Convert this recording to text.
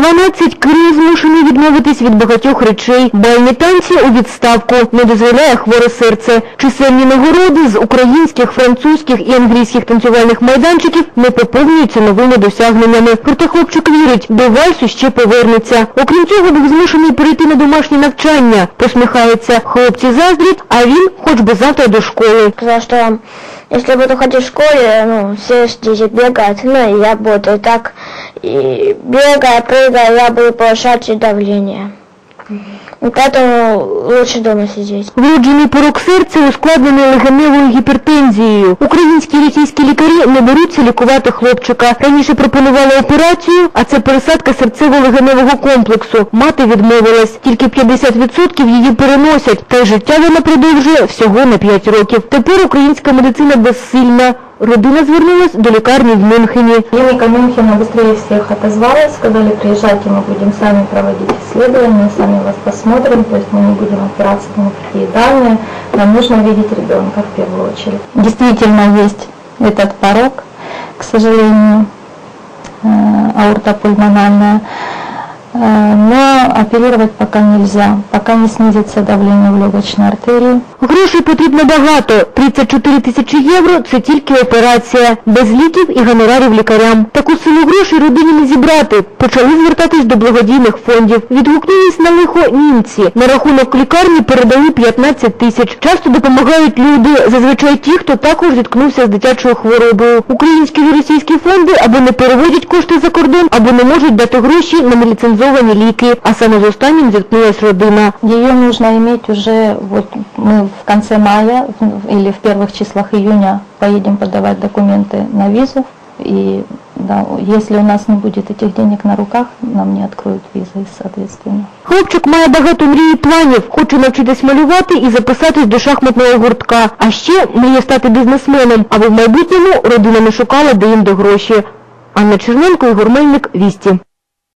12 Кирил змушений відмовитись від багатьох речей. Бальні танці у відставку не дозволяє хворе серце. Чисельні нагороди з українських, французьких і англійських танцювальних майданчиків не поповнюються новими досягненнями. Проте хлопчик вірить, до вальсу ще повернеться. Окрім цього, був змушений перейти на домашнє навчання. Посміхається. Хлопці заздрять, а він хоч би завтра до школи. Сказал, что если буду ходить в школе, ну, все ж дети бегают, ну, и я буду так, и бегая, прыгая, я буду повышать и давление. И поэтому лучше дома сидеть. Вроджений порок серця ускладнений легеневою гіпертензією. Українські і російські лікарі не беруться лікувати хлопчика. Раніше пропонували операцію, а це пересадка серцево-легеневого комплексу. Мати відмовилась. Тільки 50% її переносять. Та й життя вона продовжує всього на 5 років. Тепер українська медицина безсильна. Родина звернулась до лікарні в Мюнхені. Клиника Мюнхена быстрее всех отозвалась, сказали, приезжайте, мы будем сами проводить исследования, сами вас посмотрим, то есть мы не будем опираться ни на какие данные, нам нужно видеть ребенка в первую очередь. Действительно есть этот порог, к сожалению, э, аортопульмональная, Э, но пока нельзя, пока не снизится давление в легочной артерии. Грошей потрібно багато. 34 тисячі євро – це тільки операція. Без ліків і гонорарів лікарям. Таку суму грошей родині не зібрати. Почали звертатись до благодійних фондів. Відгукнулись на лихо німці. На рахунок лікарні передали 15 тисяч. Часто допомагають люди, зазвичай ті, хто також зіткнувся з дитячою хворобою. Українські і російські фонди або не переводять кошти за кордон, або не можуть дати гроші на неліцензовані ліки. А саме з останнім зіткнулась родина. Ее нужно иметь уже, вот мы в конце мая в- или в первых числах июня поедем подавать документы на визу. И да, если у нас не будет этих денег на руках, нам не откроют визы, соответственно. Хлопчик має багато мрій і планів, хоче навчитись малювати і записатись до шахматного гуртка. А ще мріє стати бізнесменом, аби в майбутньому родина не шукала, де їм до гроші. Анна Черненко, Ігор Мельник, Вісті.